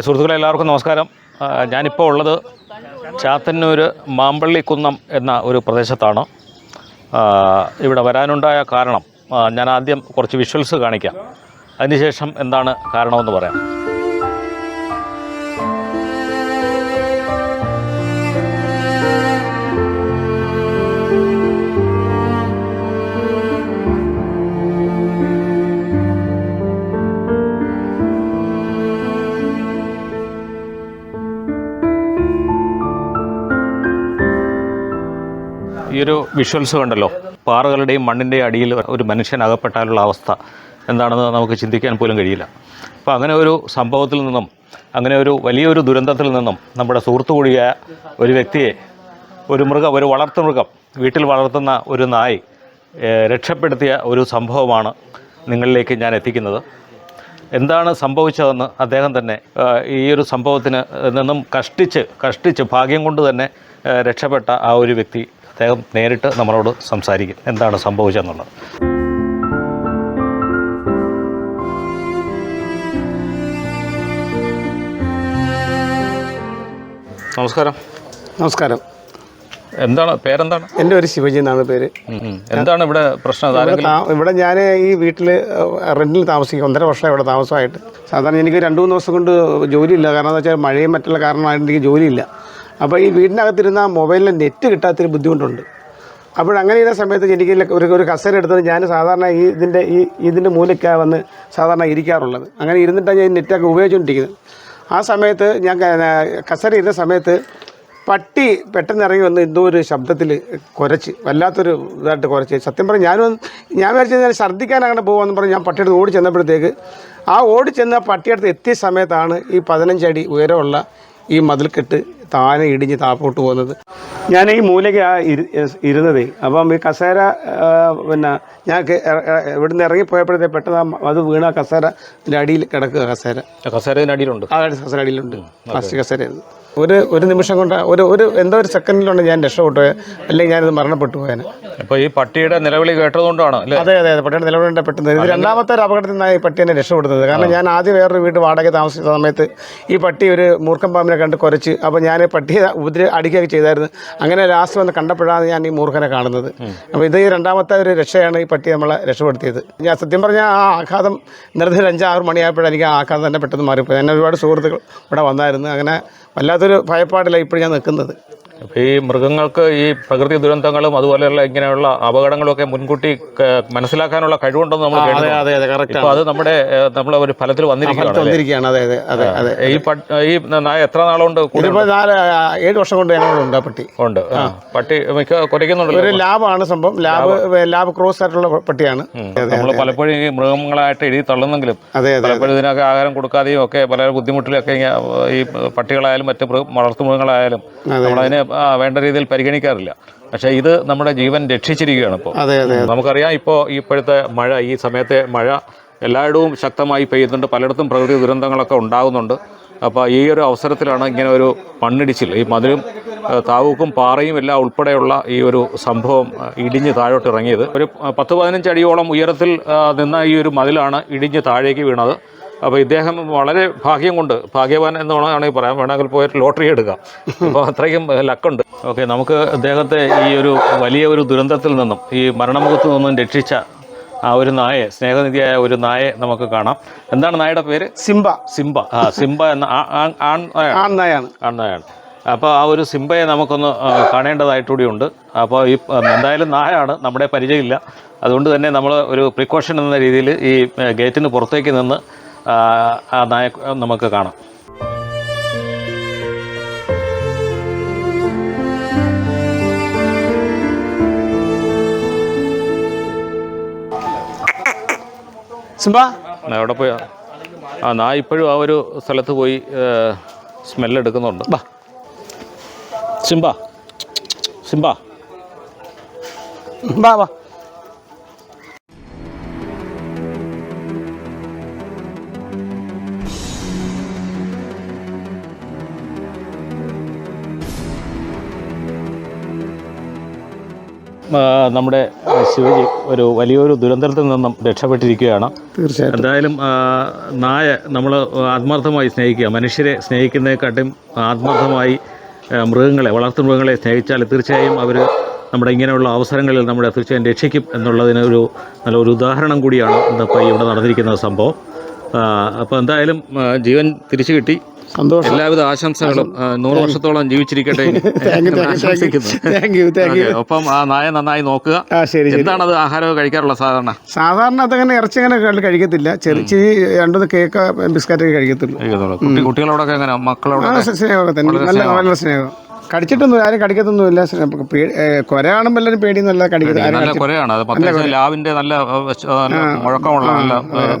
സുഹൃത്തുക്കളെ എല്ലാവർക്കും നമസ്കാരം. ഞാനിപ്പോൾ ഉള്ളത് ചാത്തന്നൂർ മാമ്പള്ളി കുന്നം എന്ന ഒരു പ്രദേശത്താണ്. ഇവിടെ വരാനുണ്ടായ കാരണം ഞാൻ ആദ്യം കുറച്ച് വിഷ്വൽസ് കാണിക്കാം. അതിനുശേഷം എന്താണ് കാരണമെന്ന് പറയാം. ഒരു വിഷ്വൽസ് കണ്ടല്ലോ പാറകളുടെയും മണ്ണിന്റെയും അടിയിൽ ഒരു മനുഷ്യൻ അകപ്പെട്ടാലുള്ള അവസ്ഥ. എന്താണെന്ന് നമുക്ക് ചിന്തിക്കാൻ പോലും കഴിയില്ല. അപ്പോൾ അങ്ങനെ ഒരു സംഭവത്തിൽ നിന്നും അങ്ങനെ ഒരു വലിയൊരു ദുരന്തത്തിൽ നിന്നും നമ്മുടെ സുഹൃത്തു ഒരു വ്യക്തിയെ ഒരു മൃഗം ഒരു വളർത്തു വളർത്തുമൃഗം വീട്ടിൽ വളർത്തുന്ന ഒരു നായി രക്ഷപ്പെടുത്തിയ ഒരു സംഭവമാണ് നിങ്ങളിലേക്ക് ഞാൻ എത്തിക്കുന്നത്. എന്താണ് സംഭവിച്ചതെന്ന് അദ്ദേഹം തന്നെ ഈ ഒരു സംഭവത്തിന് നിന്നും കഷ്ടിച്ച് കഷ്ടിച്ച് ഭാഗ്യം കൊണ്ട് തന്നെ രക്ഷപ്പെട്ട ആ ഒരു വ്യക്തി അദ്ദേഹം നേരിട്ട് നമ്മളോട് സംസാരിക്കും. എന്താണ് സംഭവിച്ചതെന്നുള്ളത്. നമസ്കാരം. നമസ്കാരം. എന്താണ്? പേരെന്താണ്? എന്റെ ഒരു ശിവജി എന്നാണ് പേര്. എന്താണ് ഇവിടെ പ്രശ്നം? ഇവിടെ ഞാൻ ഈ വീട്ടിൽ റെന്റിൽ താമസിക്കും. ഒന്നര വർഷം ഇവിടെ താമസമായിട്ട്. സാധാരണ എനിക്ക് രണ്ട് മൂന്ന് ദിവസം കൊണ്ട് ജോലിയില്ല. കാരണം എന്താ വെച്ചാൽ മഴയും മറ്റുള്ള കാരണമായിട്ട് എനിക്ക് ജോലിയില്ല. അപ്പോൾ ഈ വീടിനകത്തിരുന്ന മൊബൈലിൽ നെറ്റ് കിട്ടാത്തൊരു ബുദ്ധിമുട്ടുണ്ട്. അപ്പോഴങ്ങനെ ഇരുന്ന സമയത്ത് എനിക്ക് ഒരു ഒരു കസേര എടുത്തത് ഞാൻ സാധാരണ ഈ ഇതിന്റെ ഈ ഇതിന്റെ മൂലയ്ക്കാണ് വന്ന് സാധാരണ ഇരിക്കാറുള്ളത്. അങ്ങനെ ഇരുന്നിട്ടാണ് ഞാൻ നെറ്റൊക്കെ ഉപയോഗിച്ചുകൊണ്ടിരിക്കുന്നത് ആ സമയത്ത് ഞാൻ കസേര ഇരുന്ന സമയത്ത് പട്ടി പെട്ടെന്ന് ഇറങ്ങി വന്ന് എന്തോ ഒരു ശബ്ദത്തിൽ കുരച്ച് വല്ലാത്തൊരു ഇതായിട്ട് കുരച്ച്. സത്യം പറഞ്ഞാൽ ഞാനും ഞാൻ വിചാരിച്ചത് ഞാൻ ഛർദ്ദിക്കാൻ അങ്ങനെ പോകുമെന്ന് പറഞ്ഞ് ഞാൻ പട്ടിയെടുത്ത് ഓടി ചെന്നപ്പോഴത്തേക്ക് ആ ഓടി ചെന്ന പട്ടിയെടുത്ത് എത്തിയ സമയത്താണ് ഈ പതിനഞ്ചടി ഉയരമുള്ള ഈ മതിൽക്കെട്ട് താനെ ഇടിഞ്ഞ് താപ്പോട്ട് പോകുന്നത്. ഞാൻ ഈ മൂലയ്ക്ക് ആ ഇരു ഇരുന്നതേ. അപ്പം ഈ കസേര പിന്നെ ഞാൻ ഇവിടുന്ന് ഇറങ്ങിപ്പോയപ്പോഴത്തെ പെട്ടെന്ന് അത് വീണ കസേര അടിയിൽ കിടക്കുക കസേര. കസേരതിനടിയിലുണ്ട് ആ കസേര അടിയിലുണ്ട്. പ്ലാസ്റ്റിക് കസേരയായിരുന്നു. ഒരു ഒരു നിമിഷം കൊണ്ട് ഒരു ഒരു എന്തോ ഒരു സെക്കൻഡിലുണ്ട് ഞാൻ രക്ഷപ്പെട്ടു പോയത് അല്ലെങ്കിൽ ഞാനിത് മരണപ്പെട്ടു പോയേനെ. അപ്പോൾ ഈ പട്ടിയുടെ നിലവിളി കേട്ടതുകൊണ്ടാണ് അല്ലേ? അതെ അതെ അതെ പട്ടിയുടെ നിലവിളിയുടെ പെട്ടെന്ന്. ഇത് രണ്ടാമത്തെ ഒരു അപകടത്തിൽ നിന്നാണ് ഈ പട്ടിയെ രക്ഷപ്പെടുന്നത്. കാരണം ഞാൻ ആദ്യം വേറൊരു വീട് വാടക താമസിച്ച സമയത്ത് ഈ പട്ടി ഒരു മൂർഖം പാമ്പിനെ കണ്ട് കുരച്ച്. അപ്പോൾ ഞാൻ പട്ടിയെ ഉപദ്ര അടിക്കുകയൊക്കെ ചെയ്തായിരുന്നു. അങ്ങനെ ലാസ്റ്റ് വന്ന് കണ്ടപ്പോഴാണ് ഞാൻ ഈ മൂർഖനെ കാണുന്നത്. അപ്പോൾ ഇത് രണ്ടാമത്തെ ഒരു രക്ഷയാണ് ഈ പട്ടി നമ്മളെ രക്ഷപ്പെടുത്തിയത്. ഞാൻ സത്യം പറഞ്ഞാൽ ആ ആഘാതം നിർദ്ദ അഞ്ചാറ് മണിയായപ്പോഴെനിക്ക് ആ ആഘാതം തന്നെ പെട്ടെന്ന് മാറിപ്പോയി എന്നെ ഒരുപാട് സുഹൃത്തുക്കൾ ഇവിടെ വന്നായിരുന്നു. അങ്ങനെ വല്ലാത്തൊരു ഭയപ്പാടില്ല ഇപ്പോൾ ഞാൻ നിൽക്കുന്നത്. അപ്പോൾ ഈ മൃഗങ്ങൾക്ക് ഈ പ്രകൃതി ദുരന്തങ്ങളും അതുപോലെയുള്ള ഇങ്ങനെയുള്ള അപകടങ്ങളൊക്കെ മുൻകൂട്ടി മനസ്സിലാക്കാനുള്ള കഴിവുണ്ടെന്ന് നമ്മൾ അതെ കേട്ടിട്ടുണ്ട്. അതെ അതെ കറക്റ്റ് ഇപ്പോൾ അത് നമ്മുടെ നമ്മൾ നമ്മളെ ഒരു ഫലത്തിൽ വന്നിരിക്കുകയാണ് അതെ അതെ ഈ ഈ നായ എത്ര നാളുകൊണ്ട് നാല് ഏഴ് വർഷം കൊണ്ട് ഞങ്ങളുണ്ട് പട്ടി. ഉണ്ട്. പട്ടി മിക്ക കുറയ്ക്കുന്നുണ്ട് ഒരു ലാബാണ് സംഭവം. Lab lab. ക്രോസ് ആയിട്ടുള്ള പട്ടിയാണ്. നമ്മൾ പലപ്പോഴും ഈ മൃഗങ്ങളായിട്ട് എഴുതി തള്ളുന്നെങ്കിലും പലപ്പോഴും ഇതിനൊക്കെ ആഹാരം കൊടുക്കാതെയും ഒക്കെ പല ബുദ്ധിമുട്ടിലൊക്കെ ഈ പട്ടികളായാലും മറ്റ് വളർത്തു വളർത്തുമൃഗങ്ങളായാലും നമ്മളതിനെ വേണ്ട രീതിയിൽ പരിഗണിക്കാറില്ല. പക്ഷേ ഇത് നമ്മുടെ ജീവൻ രക്ഷിച്ചിരിക്കുകയാണ് ഇപ്പോൾ അതെ അതെ നമുക്കറിയാം ഇപ്പോൾ ഇപ്പോഴത്തെ മഴ ഈ സമയത്തെ മഴ എല്ലായിടവും ശക്തമായി പെയ്യുന്നുണ്ട്. പലയിടത്തും പ്രകൃതി ദുരന്തങ്ങളൊക്കെ ഉണ്ടാകുന്നുണ്ട്. അപ്പോൾ ഈ ഒരു അവസരത്തിലാണ് ഇങ്ങനെ ഒരു മണ്ണിടിച്ചിൽ. ഈ മതിലും താവൂക്കും പാറയും എല്ലാം ഉൾപ്പെടെയുള്ള ഈ ഒരു സംഭവം ഇടിഞ്ഞ് താഴോട്ട് ഇറങ്ങിയത്. ഒരു പത്ത് പതിനഞ്ച് അടിയോളം ഉയരത്തിൽ നിന്ന ഈ ഒരു മതിലാണ് ഇടിഞ്ഞ് താഴേക്ക് വീണത്. അപ്പോൾ ഇദ്ദേഹം വളരെ ഭാഗ്യം കൊണ്ട് ഭാഗ്യവാൻ എന്ന് വേണമെങ്കിൽ പറയാം. വേണമെങ്കിൽ പോയിട്ട് ലോട്ടറി എടുക്കാം. അപ്പോൾ അത്രയ്ക്കും ലക്കുണ്ട്. ഓക്കെ നമുക്ക് അദ്ദേഹത്തെ ഈ ഒരു വലിയ ഒരു ദുരന്തത്തിൽ നിന്നും ഈ മരണമുഖത്ത് നിന്നും രക്ഷിച്ച ആ ഒരു നായെ സ്നേഹനിധിയായ ഒരു നായെ നമുക്ക് കാണാം. എന്താണ് നായയുടെ പേര്? സിംബ. സിംബ. ആ സിംബ എന്ന ആ- ആണ് ആൺ നായ- ആൺനായാണ് ആൺനായാണ് അപ്പോൾ ആ ഒരു സിംബയെ നമുക്കൊന്ന് കാണേണ്ടതായിട്ടുകൂടി ഉണ്ട് അപ്പോൾ ഈ എന്തായാലും നായാണ് നമ്മുടെ പരിചയമില്ല. അതുകൊണ്ട് തന്നെ നമ്മൾ ഒരു പ്രിക്കോഷൻ എന്ന രീതിയിൽ ഈ ഗേറ്റിന് പുറത്തേക്ക് നിന്ന് ആ, നായ നമുക്ക് കാണാം. സിംബ? എവിടെ പോയി. ആ നാ ഇപ്പോഴും ആ ഒരു സ്ഥലത്ത് പോയി സ്മെല്ലെടുക്കുന്നുണ്ട് ബാ. സിംബ. സിംബ. വാ വാ നമ്മുടെ ശിവജി ഒരു വലിയൊരു ദുരന്തത്തിൽ നിന്നും രക്ഷപ്പെട്ടിരിക്കുകയാണ്. തീർച്ചയായും എന്തായാലും നായ നമ്മൾ ആത്മാർത്ഥമായി സ്നേഹിക്കുക. മനുഷ്യരെ സ്നേഹിക്കുന്നതിനെക്കാട്ടും ആത്മാർത്ഥമായി മൃഗങ്ങളെ വളർത്തു മൃഗങ്ങളെ സ്നേഹിച്ചാൽ തീർച്ചയായും അവർ നമ്മുടെ ഇങ്ങനെയുള്ള അവസരങ്ങളിൽ നമ്മുടെ തീർച്ചയായും രക്ഷിക്കും എന്നുള്ളതിന് ഒരു നല്ലൊരു ഉദാഹരണം കൂടിയാണ് ഇന്നിപ്പോൾ ഇവിടെ നടന്നിരിക്കുന്ന സംഭവം. അപ്പോൾ എന്തായാലും ജീവൻ തിരിച്ചു കിട്ടി. സന്തോഷം. എല്ലാവിധ ആശംസകളും നൂറ് വർഷത്തോളം ജീവിച്ചിരിക്കട്ടെ ഒപ്പം ആ നായ നന്നായി നോക്കുക. എന്താണത് ആഹാരമൊക്കെ കഴിക്കാറുള്ള സാധാരണ? സാധാരണ അതങ്ങനെ ഇറച്ചി അങ്ങനെ കഴിക്കത്തില്ല. ചെറിയ രണ്ടു കേക്ക് ബിസ്ക്കറ്റ് കഴിക്കത്തില്ല കഴിക്കത്തുള്ളൂ. കുട്ടി കുട്ടികളോടൊക്കെ എങ്ങനെ? മക്കളോട് സ്നേഹമൊക്കെ തന്നെ. നല്ല നല്ല സ്നേഹം. കടിച്ചിട്ടൊന്നും ആരും കടിക്കത്തൊന്നുമില്ല. ഇല്ല കൊര കാണുമ്പോൾ എല്ലാവരും പേടിയൊന്നുമല്ല കടിക്കത്തില്ല കൊരയാണ്. അത് പ്രത്യേകിച്ച് നല്ല മുഴക്കമുള്ള നല്ല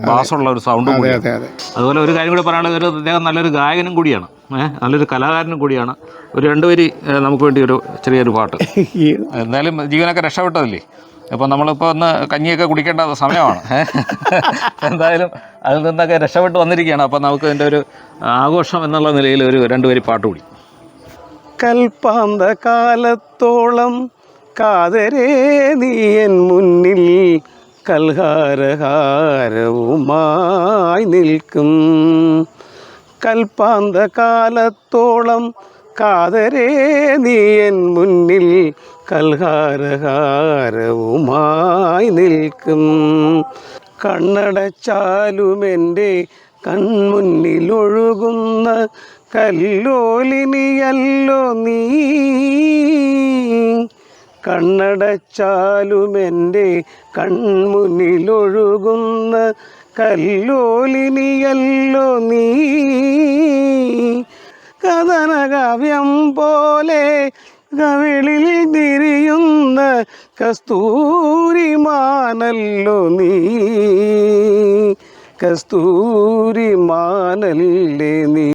ബാസുള്ള ഒരു സൗണ്ടും അതുപോലെ ഒരു കാര്യം കൂടി പറയാനുള്ളത് ഒരു അദ്ദേഹം നല്ലൊരു ഗായകനും കൂടിയാണ്. ഏഹ് നല്ലൊരു കലാകാരനും കൂടിയാണ്. ഒരു രണ്ടുപേരി നമുക്ക് വേണ്ടി ഒരു ചെറിയൊരു പാട്ട്. എന്തായാലും ജീവനൊക്കെ രക്ഷപ്പെട്ടതല്ലേ? അപ്പോൾ നമ്മളിപ്പോൾ ഒന്ന് കഞ്ഞിയൊക്കെ കുടിക്കേണ്ട സമയമാണ്. എന്തായാലും അതിൽ നിന്നൊക്കെ രക്ഷപ്പെട്ട് വന്നിരിക്കുകയാണ്. അപ്പോൾ നമുക്ക് ഇതിന്റെ ഒരു ആഘോഷം എന്നുള്ള നിലയിൽ ഒരു രണ്ടുപേരി പാട്ട് കൂടി. കൽപ്പാന്ത കാലത്തോളം കാതരേ നീയൻ മുന്നിൽ കൽഹാരഹാരവുമായി നിൽക്കും. കൽപ്പാന്ത കാലത്തോളം കാതരേ നീയൻ മുന്നിൽ കൽഹാരഹാരവുമായി നിൽക്കും. കണ്ണടച്ചാലും എന്റെ കൺമുന്നിലൊഴുകുന്ന കല്ലോലിനിയല്ലോ നീ. കണ്ണടച്ചാലുമെന്റെ കൺമുന്നിലൊഴുകുന്ന കല്ലോലിനിയല്ലോ നീ. കഥനകാവ്യം പോലെ കവിളിൽ തിരിയുന്ന കസ്തൂരിമാനല്ലോ നീ. കസ്തൂരിമാനല്ലേ നീ.